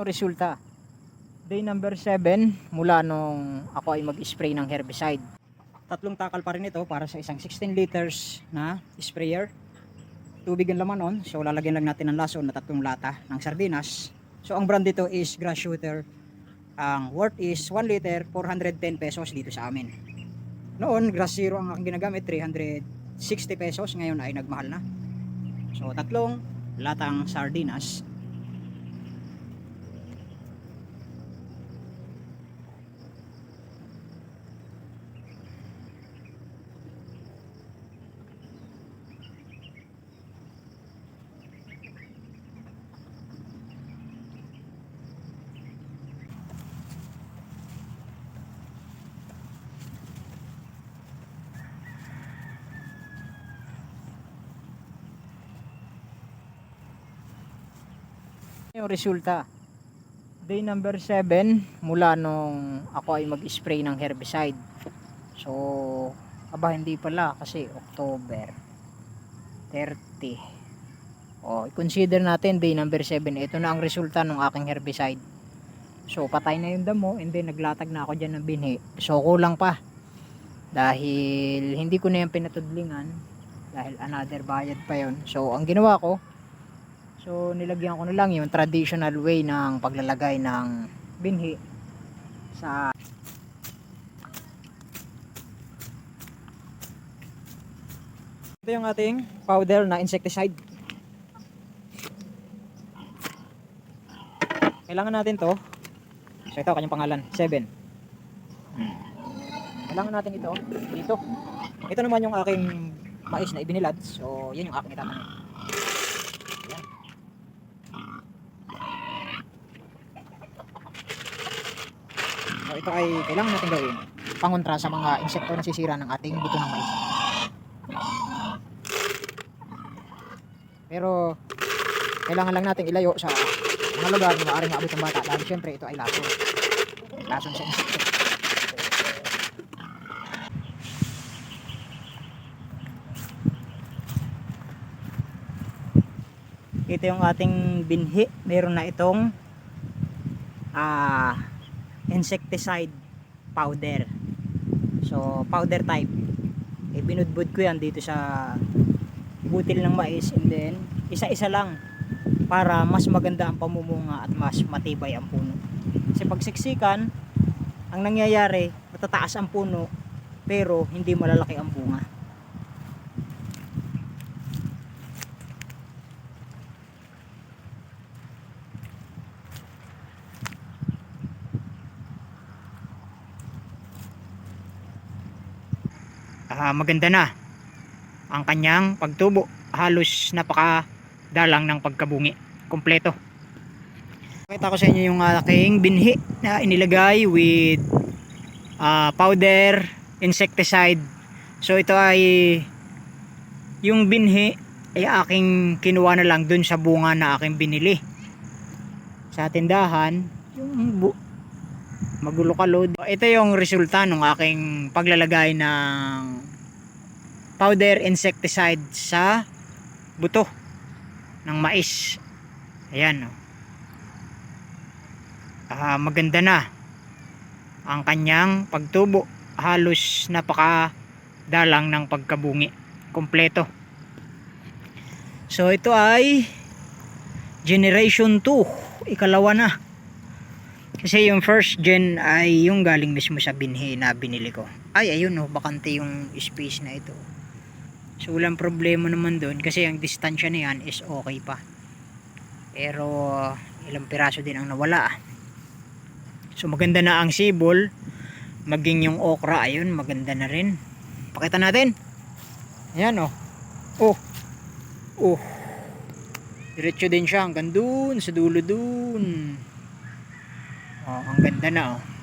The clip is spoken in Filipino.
yung resulta. Day number 7 mula nung ako ay mag-spray ng herbicide. Tatlong takal pa rin ito para sa isang 16 liters na sprayer. Tubig ang laman nun. So lalagyan lang natin ng lason na tatlong lata ng sardinas. So ang brand dito is Grass Shooter. Ang worth is 1 liter 410 pesos dito sa amin. Noon Grass Zero ang aking ginagamit 360 pesos. Ngayon ay nagmahal na. So tatlong latang sardinas yung resulta. Day number 7 mula nung ako ay mag-spray ng herbicide. So, aba hindi pala kasi October 30. O, i-consider natin day number 7. Ito na ang resulta ng aking herbicide. So, patay na yung damo and then naglatag na ako dyan ng binhi. So, kulang pa. Dahil hindi ko na yung pinatudlingan dahil another bayad pa yon So, ang ginawa ko, So nilagyan ko na lang yung traditional way ng paglalagay ng binhi sa Ito yung ating powder na insecticide. Kailangan natin to. So ito kanyang pangalan, 7. Kailangan natin ito dito. Ito naman yung aking mais na ibinilad. So yun yung aking itatanim. So ito ay kailangan natin gawin pangontra sa mga insekto na sisira ng ating buto ng mais. Pero kailangan lang natin ilayo sa mga lugar na maaaring maabot ng bata dahil syempre ito ay lason. Lason sa insekto. Ito yung ating binhi. Meron na itong ah insecticide powder. So, powder type. Eh, binudbud ko yan dito sa butil ng mais and then isa-isa lang para mas maganda ang pamumunga at mas matibay ang puno. Kasi pag siksikan, ang nangyayari, matataas ang puno pero hindi malalaki ang bunga. Ah, maganda na ang kanyang pagtubo. Halos napaka dalang ng pagkabungi. Kompleto. Pakita ko sa inyo yung aking binhi na inilagay with ah, powder, insecticide. So ito ay yung binhi ay aking kinuha na lang dun sa bunga na aking binili. Sa tindahan, yung magulo ka load. Ito yung resulta ng aking paglalagay ng powder insecticide sa buto ng mais. Ayan. Oh. Ah, maganda na ang kanyang pagtubo. Halos napaka dalang ng pagkabungi. Kompleto. So ito ay generation 2. Ikalawa na. Kasi yung first gen ay yung galing mismo sa binhi na binili ko. Ay, ayun oh, bakante yung space na ito. So, walang problema naman doon kasi ang distansya na yan is okay pa. Pero, ilang piraso din ang nawala. So, maganda na ang sibol. Maging yung okra, ayun, maganda na rin. Pakita natin. Ayan oh. Oh. Oh. Diretso din siya hanggang dun, sa dulo dun. Oh, ang ganda na oh.